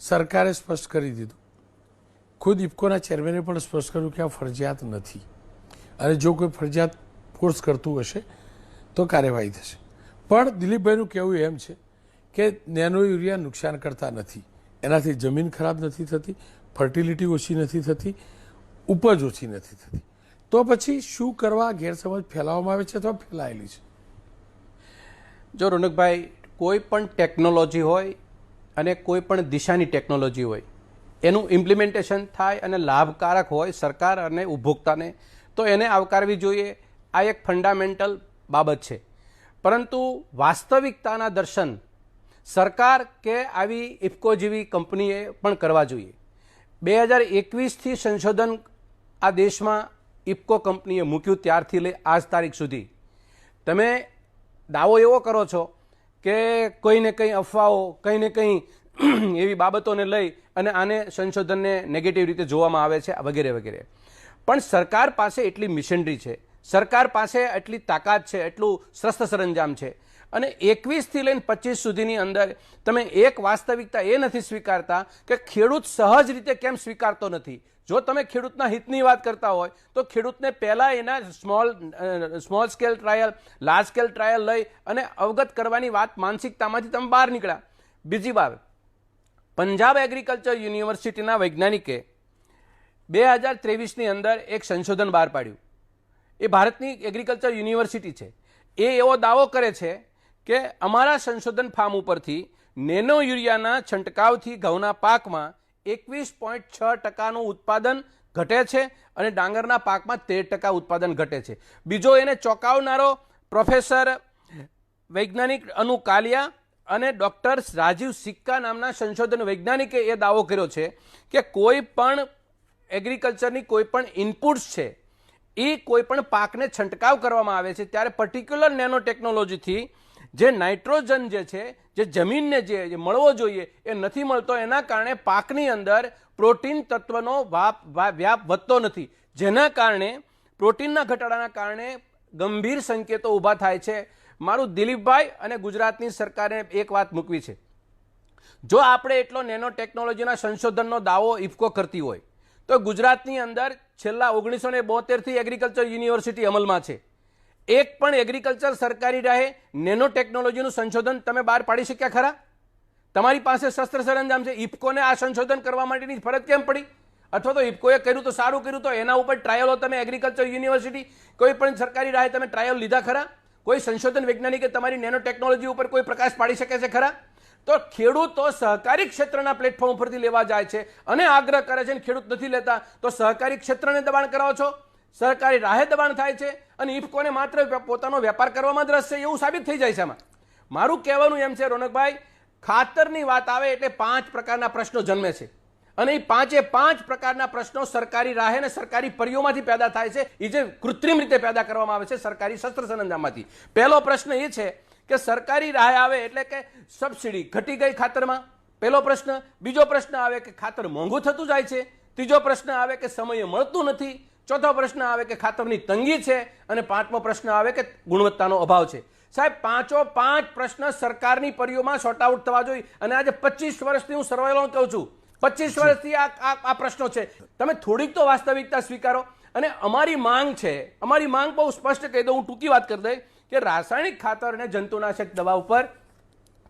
સરકારે સ્પષ્ટ કરી દીધું. ખુદ ઇફકોના ચેરમેને પણ સ્પષ્ટ કર્યું કે આ ફરજિયાત નથી. અને જો કોઈ ફરજિયાત કોર્સ કરતું હશે, તો કાર્યવાહી થશે. પણ દિલીપભાઈનું કહેવું એમ છે કે નેનો યુરિયા નુકસાન કરતા નથી. એનાથી જમીન ખરાબ નથી થતી ફર્ટિલિટી ઓછી નથી થતી, ઉપજ ઓછી નથી થતી. તો પછી શું કરવા ગેરસમજ ફેલાવવામાં આવે છે અથવા ફેલાયેલી છે? જો રોનકભાઈ, કોઈ પણ ટેકનોલોજી હોય અને કોઈ પણ દિશાની ટેકનોલોજી હોય. એનું ઇમ્પ્લિમેન્ટેશન થાય અને લાભકારક હોય સરકાર અને ઉપભોક્તાને, તો એને આવકારવી જોઈએ. આ એક ફંડામેન્ટલ બાબત છે. પરંતુ વાસ્તવિકતાના દર્શન સરકાર કે આવી ઇફકો જેવી કંપનીએ પણ કરવા જોઈએ. બે હજાર એકવીસથી સંશોધન આ દેશમાં ઇફકો કંપનીએ મૂક્યું ત્યારથી લઈ આજ તારીખ સુધી. તમે દાવો એવો કરો છો કે કોઈને કંઈ અફવાઓ, કંઈ ને કંઈ એવી બાબતોને લઈ અને આને સંશોધનને નેગેટિવ રીતે જોવામાં આવે છે વગેરે વગેરે. પણ સરકાર પાસે એટલી મિશનરી છે, સરકાર પાસે એટલી તાકાત છે, એટલું શસ્ત્ર સરંજામ છે. અને એકવીસથી લઈને પચીસ સુધીની અંદર તમે એક વાસ્તવિકતા એ નથી સ્વીકારતા કે ખેડૂત સહજ રીતે કેમ સ્વીકારતો નથી. જો તમે ખેડૂતના હિતની વાત કરતા હોય, તો ખેડૂતને પહેલાં એના small small scale trial, large scale trial લઈ અને અવગત કરવાની વાત માનસિકતામાંથી તમે બહાર નીકળ્યા. બીજી વાત પંજાબ એગ્રીકલ્ચર યુનિવર્સિટીના વૈજ્ઞાનિકે બે હજાર ત્રેવીસની અંદર એક સંશોધન બહાર પાડ્યું. એ ભારતની એગ્રીકલ્ચર યુનિવર્સિટી છે. એ એવો દાવો કરે છે કે અમારા સંશોધન ફાર્મ ઉપરથી નેનો યુરિયાના છંટકાવથી ઘઉંના પાકમાં એકવીસ પોઈન્ટ છ ટકાનું ઉત્પાદન ઘટે છે અને ડાંગરના પાકમાં તેર ટકા ઉત્પાદન ઘટે છે. બીજો એને ચોંકાવનારો પ્રોફેસર વૈજ્ઞાનિક અનુ કાલિયા અને ડૉક્ટર રાજીવ સિક્કા નામના સંશોધન વૈજ્ઞાનિકે એ દાવો કર્યો છે કે કોઈ પણ એગ્રીકલ્ચરની કોઈ પણ ઇનપુટ્સ છે, એ કોઈ પણ પાકને છંટકાવ કરવામાં આવે છે, ત્યારે પર્ટિક્યુલર નેનો ટેકનોલોજીથી જે નાઇટ્રોજન જે છે, જે જમીનને જે મળવો જોઈએ એ નથી મળતો, એના કારણે પાકની અંદર પ્રોટીન તત્વનો વાપ વ્યાપ વધતો નથી. જેના કારણે, પ્રોટીનના ઘટાડાના કારણે ગંભીર સંકેતો ઊભા થાય છે. મારું દિલીપભાઈ અને ગુજરાતની સરકારે એક વાત મૂકવી છે. જો આપણે એટલો નેનો ટેકનોલોજીના સંશોધનનો દાવો ઇફકો કરતી હોય, તો ગુજરાતની અંદર છેલ્લા ઓગણીસો ને બોતેરથી એગ્રીકલ્ચર યુનિવર્સિટી અમલમાં છે. એક પણ એગ્રીકલ્ચર સરકારી રાહે નેનો ટેકનોલોજીનું સંશોધન તમે બહાર પાડી શક્યા ખરા? તમારી પાસે શસ્ત્ર સરંજામ છે ઇફકોને આ સંશોધન કરવા માટેની ફરજ કેમ પડી? અથવા તો ઇફકોએ કર્યું તો સારું કર્યું તો એના ઉપર ટ્રાયલો તમે એગ્રીકલ્ચર યુનિવર્સિટી કોઈ પણ સરકારી રાહે તમે ટ્રાયલ લીધા ખરા? કોઈ સંશોધન વૈજ્ઞાનિકે તમારી નેનો ટેકનોલોજી ઉપર કોઈ પ્રકાશ પાડી શકે છે ખરા? તો ખેડૂતો સહકારી ક્ષેત્રના પ્લેટફોર્મ પરથી લેવા જાય છે અને આગ્રહ કરે છે ખેડૂત નથી લેતા, તો સહકારી ક્ષેત્રને દબાણ કરાવો છો? સરકારી રાહે દબાણ થાય છે અને ઇફકોને માત્ર પોતાનો વેપાર કરવામાં જ રસ છે એવું સાબિત થઈ જાય છે આમાં. મારું કહેવાનું એમ છે, રોનકભાઈ, ખાતરની વાત આવે એટલે પાંચ પ્રકારના પ્રશ્નો જન્મે છે. અને એ પાંચે પાંચ પ્રકારના પ્રશ્નો સરકારી રાહે અને સરકારી પરિયોમાંથી પેદા થાય છે. એ જે કૃત્રિમ રીતે પેદા કરવામાં આવે છે સરકારી શસ્ત્ર સરંજામમાંથી પહેલો પ્રશ્ન એ છે કે સરકારી રાહે આવે એટલે કે સબસિડી ઘટી ગઈ ખાતરમાં? પહેલો પ્રશ્ન. બીજો પ્રશ્ન આવે કે ખાતર મોંઘું થતું જાય છે? ત્રીજો પ્રશ્ન આવે કે સમયે મળતું નથી? ચોથો પ્રશ્ન આવે કે ખાતરની તંગી છે અને પાંચમો પ્રશ્ન આવે કે ગુણવત્તાનો અભાવ છે. સાહેબ પાંચો પાંચ પ્રશ્ન સરકારની પરીઓમાં શોર્ટ આઉટ થવા જોઈએ. અને આજે પચીસ વર્ષથી હું સર્વેલો કહું છું. પચીસ વર્ષથી આ આ પ્રશ્નો છે. તમે થોડીક તો વાસ્તવિકતા સ્વીકારો. અને અમારી માંગ છે અમારી માંગ બહુ સ્પષ્ટ કહી દઉં હું ટૂંકી વાત કરી દઈ કે રાસાયણિક ખાતર અને જંતુનાશક દવા ઉપર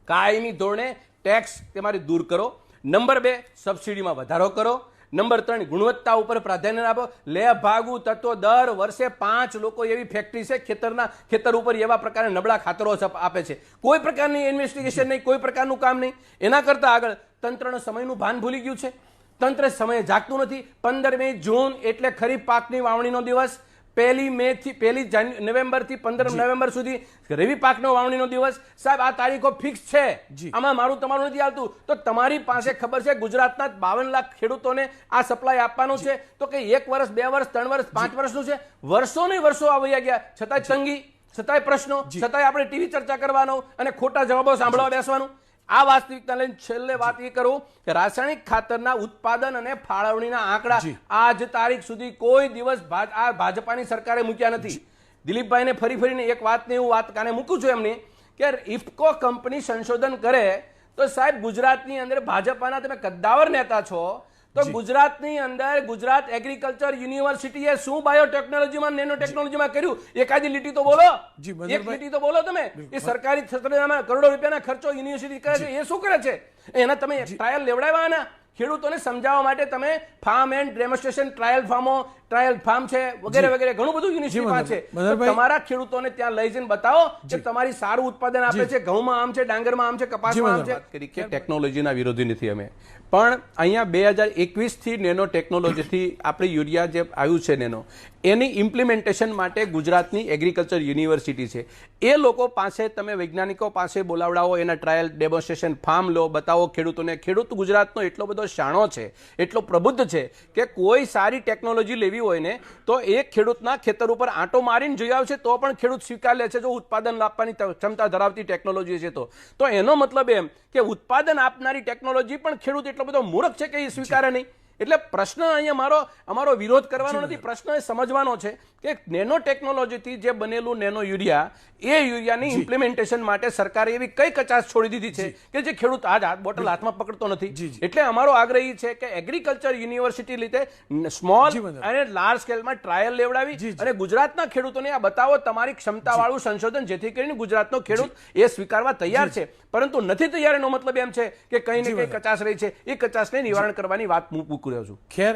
કાયમી ધોરણે ટેક્સ તમારે દૂર કરો. નંબર બે સબસિડીમાં વધારો કરો. નંબર ત્રણ, ગુણવત્તા ઉપર પ્રાધાન્ય આપો. લે ભાગુ તત્વો દર વર્ષે પાંચ લોકો એવી ફેક્ટરી છે, ખેતરના, ખેતર ઉપર એવા પ્રકારના નબળા ખાતરો આપે છે. કોઈ પ્રકારની ઇન્વેસ્ટિગેશન નહીં, કોઈ પ્રકારનું કામ નહીં. એના કરતાં આગળ તંત્રનો સમયનું ભાન ભૂલી ગયું છે. તંત્ર સમયે જાગતું નથી. પંદરમી જૂન એટલે ખરીફ પાકની વાવણીનો દિવસ. પહેલી મે થી પહેલી નવેમ્બરથી પંદર નવેમ્બર સુધી રવિ પાકનો વાવણીનો દિવસ. સાહેબ આ તારીખો ફિક્સ છે. આમાં મારું તમારું નથી આવતું તો તમારી પાસે ખબર છે ગુજરાતના બાવન લાખ ખેડૂતોને આ સપ્લાય આપવાનું છે. તો કે એક વર્ષ બે વર્ષ ત્રણ વર્ષ પાંચ વર્ષનું છે? વર્ષો ને વર્ષો આવી ગયા. છતાંય તંગી છતાંય પ્રશ્નો છતાંય આપણે ટીવી ચર્ચા કરવાનો અને ખોટા જવાબો સાંભળવા બેસવાનું. આ વાસ્તવિકતા લઈને છેલ્લે વાત એ કરું કે રાસાયણિક ખાતરના ઉત્પાદન અને ફાળવણીના આંકડા. આજ તારીખ સુધી કોઈ દિવસ આ ભાજપાની સરકારે મૂક્યા નથી. દિલીપભાઈને ફરી ફરીને એક વાતને હું વાત કાને મૂકું છું એમની કે ઇફકો કંપની સંશોધન કરે તો સાહેબ ગુજરાતની અંદર ભાજપાના તમે કદ્દાવર નેતા છો તો ગુજરાતની અંદર ગુજરાત એગ્રીકલ્ચર યુનિવર્સિટીએ શું બાયોટેકનોલોજીમાં નેનો ટેકનોલોજીમાં કર્યું એકાદી લીટી તો બોલો. એક લીટી તો બોલો તમે. એ સરકારી ક્ષેત્રમાં કરોડો રૂપિયાના ખર્ચો યુનિવર્સિટી કરે છે. એ શું કરે છે? એના તમે ટ્રાયલ લેવડાવ્યા ખેડૂતોને સમજાવવા માટે તમે ફાર્મ એન્ડ ડેમોન્સ્ટ્રેશન ટ્રાયલ ફાર્મો ટ્રાયલ ફાર્મ છે વગેરે વગેરે ઘણું બધું યુનિવર્સિટીમાં છે મનોહરભાઈ. મનોહરભાઈ. તો તમારા ખેડૂતોને ત્યાં લઈ જઈને બતાવો કે તમારી સારું ઉત્પાદન આપે છે ઘઉંમાં આમ છે ડાંગરમાં આમ છે કપાસમાં આમ છે. ટેકનોલોજીના વિરોધી નથી અમે. પણ અહીંયા બે હજાર એકવીસથી નેનો ટેકનોલોજીથી આપણે યુરિયા જે આવ્યું છે નેનો, એની ઇમ્પ્લિમેન્ટેશન માટે ગુજરાતની એગ્રીકલ્ચર યુનિવર્સિટી છે. એ લોકો પાસે તમે વૈજ્ઞાનિકો પાસે બોલાવડાવો, એના ટ્રાયલ ડેમોન્સ્ટ્રેશન ફાર્મ લો, બતાવો ખેડૂતોને. ખેડૂત ગુજરાતનો એટલો બધો શાણો છે, એટલો પ્રબુદ્ધ છે કે કોઈ સારી ટેકનોલોજી લેવી હોય ને, તો એ ખેડૂતના ખેતર ઉપર આંટો મારીને જોઈ આવશે, તો પણ ખેડૂત સ્વીકાર લે છે જો ઉત્પાદન આપવાની ક્ષમતા ધરાવતી ટેકનોલોજી છે તો. એનો મતલબ એમ કે ઉત્પાદન આપનારી ટેકનોલોજી પણ ખેડૂત એટલો બધો મૂર્ખ છે કે એ સ્વીકારે નહીં. એટલે પ્રશ્ન અહીંયા મારો અમારો વિરોધ કરવાનો નથી. પ્રશ્ન એ સમજવાનો છે કે નેનો ટેકનોલોજીથી જે બનેલું નેનો યુરિયા એ યુરિયાની ઇમ્પ્લિમેન્ટેશન માટે સરકારે એવી કઈ કચાશ છોડી દીધી છે કે જે ખેડૂત આજ હાથ બોટલ હાથમાં પકડતો નથી. એટલે અમારો આગ્રહ છે કે એગ્રીકલ્ચર યુનિવર્સિટી લીધે સ્મોલ અને લાર્જ સ્કેલમાં ટ્રાયલ લેવડાવી. અને ગુજરાતના ખેડૂતોને આ બતાવો તમારી ક્ષમતાવાળું સંશોધન જેથી કરીને ગુજરાતનો ખેડૂત એ સ્વીકારવા તૈયાર છે. પરંતુ નથી તૈયાર એનો મતલબ એમ છે કે કઈ ને કઈ. કચાશ રહી છે. એ કચાશને નિવારણ કરવાની વાત મૂકી રહ્યો છું. ખેર